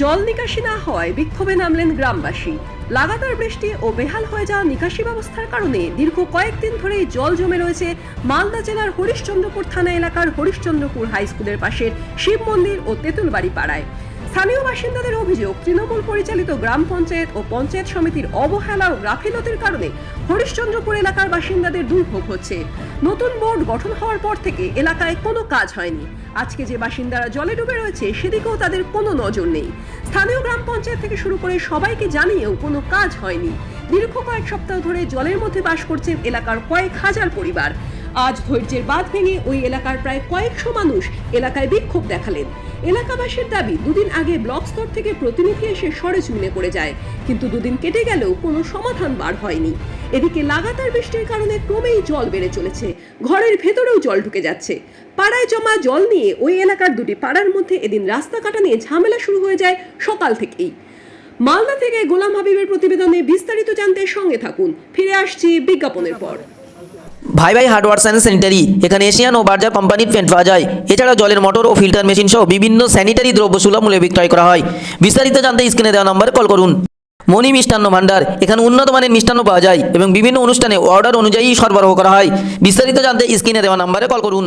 জল নিকাশি না হওয়ায় বিক্ষোভে নামলেন গ্রামবাসী। লাগাতার বৃষ্টি ও বেহাল হয়ে যাওয়া নিকাশি ব্যবস্থার কারণে দীর্ঘ কয়েকদিন ধরেই জল জমে রয়েছে মালদা জেলার হরিশ্চন্দ্রপুর থানা এলাকার হরিশ্চন্দ্রপুর হাই স্কুলের পাশের শিব মন্দির ও তেঁতুলবাড়ি পাড়ায়। স্থানীয় বাসিন্দাদের অভিযোগ, তৃণমূল পরিচালিত গ্রাম পঞ্চায়েত ও পঞ্চায়েত সমিতির অবহেলা ও গাফিলতির কারণে হরিশ্চন্দ্রপুর এলাকার বাসিন্দাদের দুর্ভোগ হচ্ছে। নতুন বোর্ড গঠন হওয়ার পর থেকে এলাকায় কোনো কাজ হয়নি। আজকে যে বাসিন্দারা জলে ডুবে রয়েছে, সেদিকেও তাদের কোনো নজর নেই। স্থানীয় গ্রাম পঞ্চায়েত থেকে শুরু করে সবাইকে জানিয়েও কোনো কাজ হয়নি। দীর্ঘ কয়েক সপ্তাহ ধরে জলের মধ্যে বাস করছেন এলাকার কয়েক হাজার পরিবার। আজ ধৈর্যের বাঁধ ভেঙে ওই এলাকার প্রায় কয়েকশো মানুষ এলাকায় বিক্ষোভ দেখালেন। এলাকাবাসীর দাবি, দুদিন আগে ব্লক স্তর থেকে প্রতিনিধি এসে সরেজমিনে করে যায়, কিন্তু দুদিন কেটে গেলেও কোনো সমাধান বার হয়নি। এদিকে লাগাতার বৃষ্টির কারণে ক্রমেই জল বেড়ে চলেছে। ঘরের ভেতরেও জল ঢুকে যাচ্ছে। পাড়ায় জমা জল নিয়ে ওই এলাকার দুটি পাড়ার মধ্যে এদিন রাস্তা কাটা নিয়ে ঝামেলা শুরু হয়ে যায় সকাল থেকেই। মালদা থেকে গোলাম হাবিবের প্রতিবেদনে বিস্তারিত জানতে সঙ্গে থাকুন। ফিরে আসছি বিজ্ঞাপনের পর। ভাই ভাই হার্ডওয়ার্স অ্যান্ড স্যানিটারি এখানে এশিয়ান ও বার্জার কোম্পানির পেন্ট পাওয়া যায়। এছাড়া জলের মোটর ও ফিল্টার মেশিন সহ বিভিন্ন স্যানিটারি দ্রব্য সুলভ মূল্যে বিক্রয় করা হয়। বিস্তারিত জানতে স্ক্রিনে দেওয়া নম্বরে কল করুন। মণি মিষ্টান্ন ভাণ্ডার এখানে উন্নত মানের মিষ্টান্ন পাওয়া যায় এবং বিভিন্ন অনুষ্ঠানে অর্ডার অনুযায়ী সরবরাহ করা হয়। বিস্তারিত জানতে স্ক্রিনে দেওয়া নম্বরে কল করুন।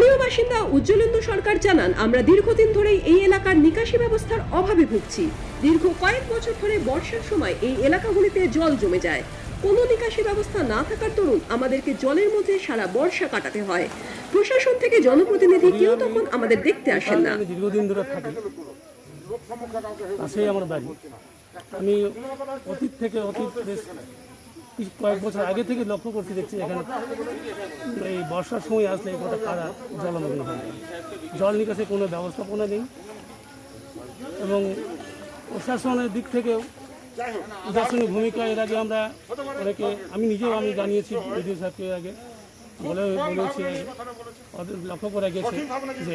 স্থানীয় বাসিন্দা উজ্জ্বলেন্দু সরকার জানান, আমরা দীর্ঘদিন ধরেই এই এলাকার নিকাশি ব্যবস্থার অভাবে ভুগছি। দীর্ঘ কয়েক বছর ধরে বর্ষার সময় এই এলাকাগুলিতে জল জমে যায়। কোনো নিকাশি ব্যবস্থা না থাকার দরুন আমাদেরকে জলের মধ্যে সারা বর্ষা কাটাতে হয়। প্রশাসন থেকে জনপ্রতিনিধি কেউ তখন আমাদের দেখতে আসেন না। দীর্ঘদিন ধরে থাকি। আমার বাড়ি। আমি অতীত থেকে অতীত কয়েক বছর আগে থেকে লক্ষ্য করতে দেখছি এখানে এই বর্ষার সময় আসলে গোটা কাদা জলমগ্ন হয়ে। জল নিকাশে কোনো ব্যবস্থাপনা নেই এবং প্রশাসনের দিক থেকেও প্রশাসনিক ভূমিকা এর আগে আমরা অনেকে, আমি নিজেও আমি জানিয়েছি বিডিও সাহেবকে আগে, বলে বলেছি লক্ষ্য করা গেছে যে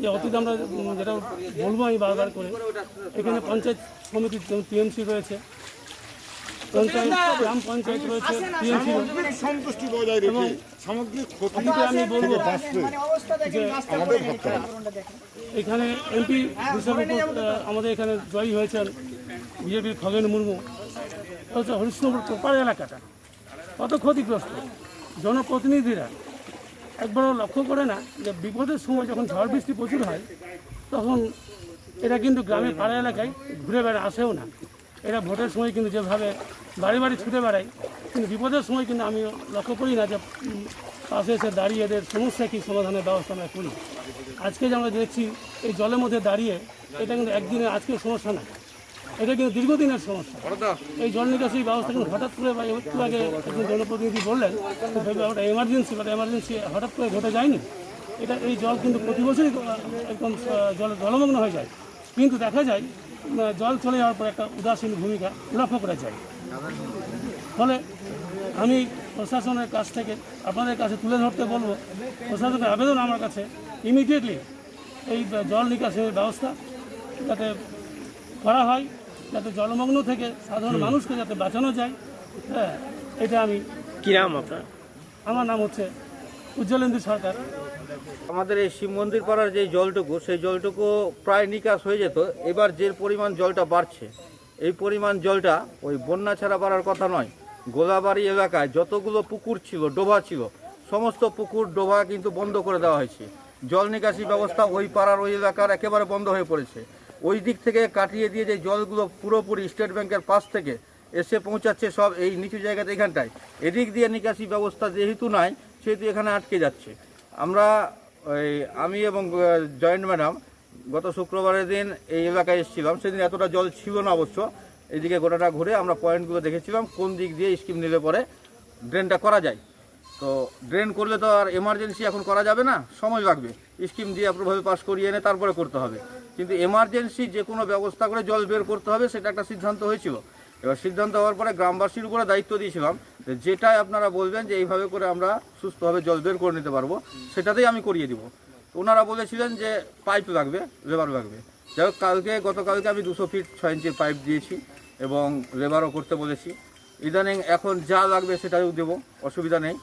যে অতীত আমরা যেটা বলব আমি বারবার করে, এখানে পঞ্চায়েত সমিতি টিএমসি রয়েছে পঞ্চায়েত গ্রাম পঞ্চায়েত রয়েছে টিএমসি সন্তুষ্টি বজায় রেখে সামগ্রিক ক্ষতি আমি বলব যে আমাদের এখানে এমপি হিসাবে উপর- আমাদের এখানে জয়ী হয়েছেন বিজেপির খগেন মুর্মু। হচ্ছে হরিশ্চন্দ্রপুর প্রপার এলাকাটা কত ক্ষতিগ্রস্ত? জনপ্রতিনিধিরা একবারও লক্ষ্য করে না যে বিপদের সময় যখন ঝড় বৃষ্টি প্রচুর হয় তখন এরা কিন্তু গ্রামে পাড়া এলাকায় ঘুরে বেড়া আসেও না। এরা ভোটের সময় কিন্তু যেভাবে বাড়ি বাড়ি ছুটে বেড়ায় কিন্তু বিপদের সময় কিন্তু আমি লক্ষ্য করি না যে পাশে এসে দাঁড়িয়ে এদের সমস্যা কী, সমাধানের ব্যবস্থা আমরা করি। আজকে যে আমরা দেখছি এই জলের মধ্যে দাঁড়িয়ে, এটা কিন্তু একদিনের আজকের সমস্যা না। এটা কিন্তু দীর্ঘদিনের সমস্যা। এই জল নিকাশি ব্যবস্থা কিন্তু হঠাৎ করে বা একটু আগে একজন জনপ্রতিনিধি বললেন ওটা এমার্জেন্সি বা এমার্জেন্সি হঠাৎ করে ঘটে যায়নি। এটা, এই জল কিন্তু প্রতি বছরই একদম জল জলমগ্ন হয়ে যায়। কিন্তু দেখা যায় জল চলে যাওয়ার পর একটা উদাসীন ভূমিকা লক্ষ্য করা যায়। ফলে আমি প্রশাসনের কাছ থেকে আপনাদের কাছে তুলে ধরতে বলব প্রশাসনের আবেদন আমার কাছে ইমিডিয়েটলি এই জল নিকাশের ব্যবস্থা যাতে করা হয় যাতে জলমগ্ন থেকে সাধারণ মানুষকে যাতে বাঁচানো যায়। হ্যাঁ এটা আমি কি নাম আপনার? আমার নাম হচ্ছে উজ্জ্বলেন্দু সরকার। আমাদের এই শিব মন্দির পাড়ার যে জলটুকু সেই জলটুকু প্রায় নিকাশ হয়ে যেত এবার যে পরিমাণ জলটা বাড়ছে এই পরিমাণ জলটা ওই বন্যা ছাড়া বাড়ার কথা নয়। গোলাবাড়ি এলাকায় যতগুলো পুকুর ছিল ডোভা ছিল, সমস্ত পুকুর ডোভা কিন্তু বন্ধ করে দেওয়া হয়েছে। জল নিকাশি ব্যবস্থা ওই পাড়ার ওই এলাকার একেবারে বন্ধ হয়ে পড়েছে। ওই দিক থেকে কাটিয়ে দিয়ে যে জলগুলো পুরোপুরি স্টেট ব্যাংকের পাশ থেকে এসে পৌঁছাচ্ছে সব এই নিচু জায়গাতে এখানটায়। এদিক দিয়ে নিকাশি ব্যবস্থা যেহেতু নাই, সেহেতু এখানে আটকে যাচ্ছে। আমরা আমি এবং জয়েন্ট ম্যাডাম গত শুক্রবারের দিন এই এলাকায় এসেছিলাম। সেদিন এতটা জল ছিল না অবশ্য। এদিকে গোটাটা ঘুরে আমরা পয়েন্টগুলো দেখেছিলাম, কোন দিক দিয়ে স্কিম নিলে পরে ড্রেনটা করা যায়। তো ড্রেন করলে তো আর এমার্জেন্সি এখন করা যাবে না, সময় লাগবে। স্কিম দিয়ে অ্যাপ্রুভাবে পাস করিয়ে এনে তারপরে করতে হবে। কিন্তু এমার্জেন্সি যে কোনো ব্যবস্থা করে জল বের করতে হবে, সেটা একটা সিদ্ধান্ত হয়েছিল। এবার সিদ্ধান্ত হওয়ার পরে গ্রামবাসীর উপরে দায়িত্ব দিয়েছিলাম যেটাই আপনারা বলবেন যে এইভাবে করে আমরা সুস্থভাবে জল বের করে নিতে পারব, সেটাতেই আমি করিয়ে দিব। ওনারা বলেছিলেন যে পাইপ লাগবে, লেবার লাগবে। যাই হোক, কালকে, গতকালকে আমি দুশো ফিট, ছয় ইঞ্চির পাইপ দিয়েছি এবং লেবারও করতে বলেছি। ইদানিং এখন যা লাগবে সেটাও দেবো, অসুবিধা নেই।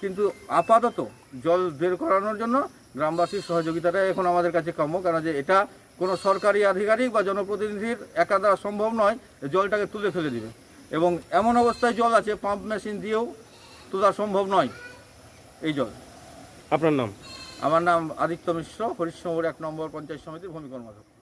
কিন্তু আপাতত জল বের করানোর জন্য গ্রামবাসীর সহযোগিতাটা এখন আমাদের কাছে কাম্য কারণ যে এটা কোনো সরকারি আধিকারিক বা জনপ্রতিনিধির একা দ্বারা সম্ভব নয় জলটাকে তুলে ফেলে দিবে। এবং এমন অবস্থায় জল আছে, পাম্প মেশিন দিয়েও তোলা সম্ভব নয়, এই জল। আপনার নাম? আমার নাম আদিত্য মিশ্র হরিশ্রমপুর এক নম্বর পঞ্চায়েত সমিতির ভূমি কর্মাধ্যক্ষ